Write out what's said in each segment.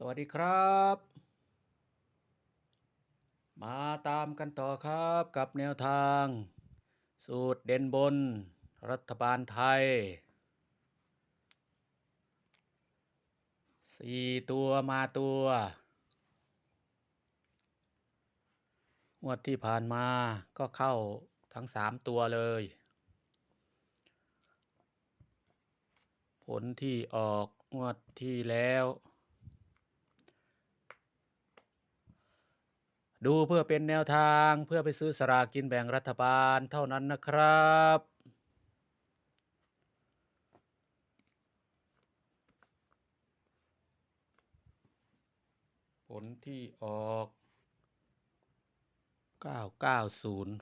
สวัสดีครับ มาตามกันต่อครับกับแนวทาง สูตรเด่นบน รัฐบาลไทยสี่ตัวมาตัวงวดที่ผ่านมาก็เข้าทั้งสามตัวเลย ผลที่ออกงวดที่แล้ว ดูเพื่อเป็นแนวทางเพื่อไปซื้อสลากกินแบ่งรัฐบาลเท่านั้นนะครับ ผลที่ออก 990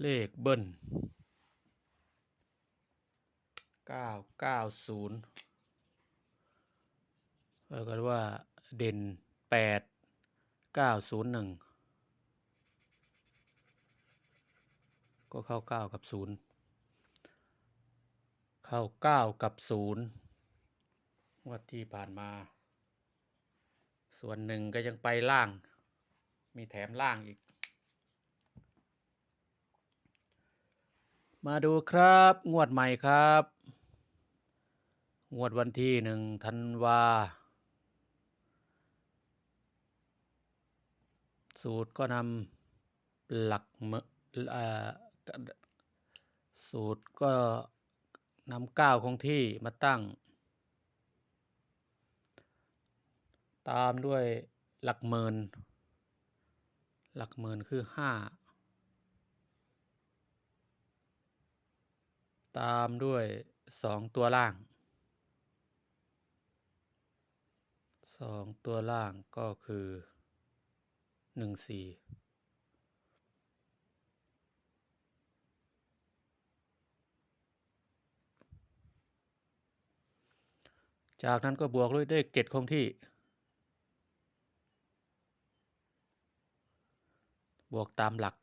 เลขเบิ้ล 990แล้วก็ว่าเด่น8 901ก็เข้า9กับ0เข้า9กับ0งวัดที่ผ่านมา ส่วนหนึ่งก็ยังไปล่าง มีแถมล่างอีก มาดูครับ งวดใหม่ครับ งวดวันที่หนึ่งธันวา สูตรก็นำหลักเมสูตรก็นำเก้าคงที่มาตั้ง ตามด้วยหลักหมื่นหลักหมื่นคือห้าตามด้วยสองตัวล่าง สองตัวล่างก็คือหนึ่งสี่จากนั้นก็บวกด้วยเลขเจ็ดคงที่ บวกตามหลัก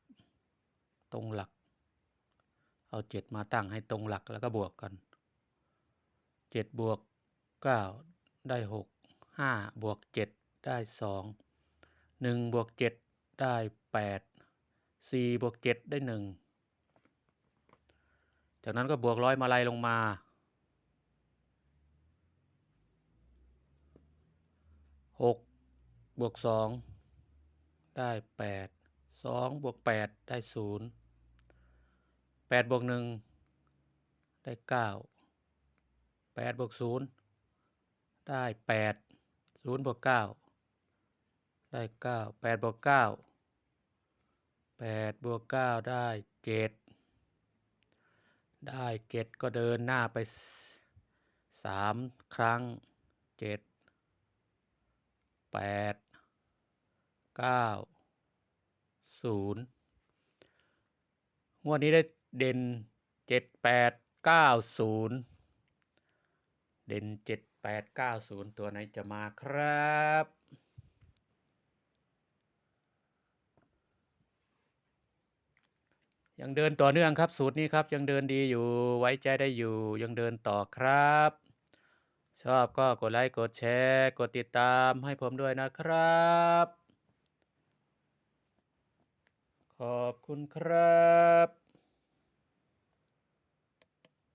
ตรงหลัก เอาเจ็ดมาตั้งให้ตรงหลักแล้วก็บวกกันเจ็ดบวกเก้าได้หก ห้าบวกเจ็ดได้สองหนึ่งบวกเจ็ดได้แปดสี่บวกเจ็ดได้หนึ่งจากนั้นก็บวกร้อยมาลัยลงมาหกบวกสองได้แปดสองบวกแปดได้ศูนย์แปดบวกหนึ่งได้เก้าแปดบวกศูนย์ได้แปด ศูนย์บวกเก้าได้เก้าแปดบวกเก้าแปดบวกเก้าได้เจ็ดได้เจ็ดก็เดินหน้าไปสามครั้งเจ็ดแปดเก้าศูนย์งวดนี้ได้เด่นเจ็ดแปดเก้าศูนย์เด่นเจ็ด แปดเก้าศูนย์ตัวไหนจะมาครับ ยังเดินต่อเนื่องครับ สูตรนี้ครับ ยังเดินดีอยู่ไว้ใจได้อยู่ ยังเดินต่อครับ ชอบก็กดไลค์กดแชร์ กดติดตามให้ผมด้วยนะครับ ขอบคุณครับ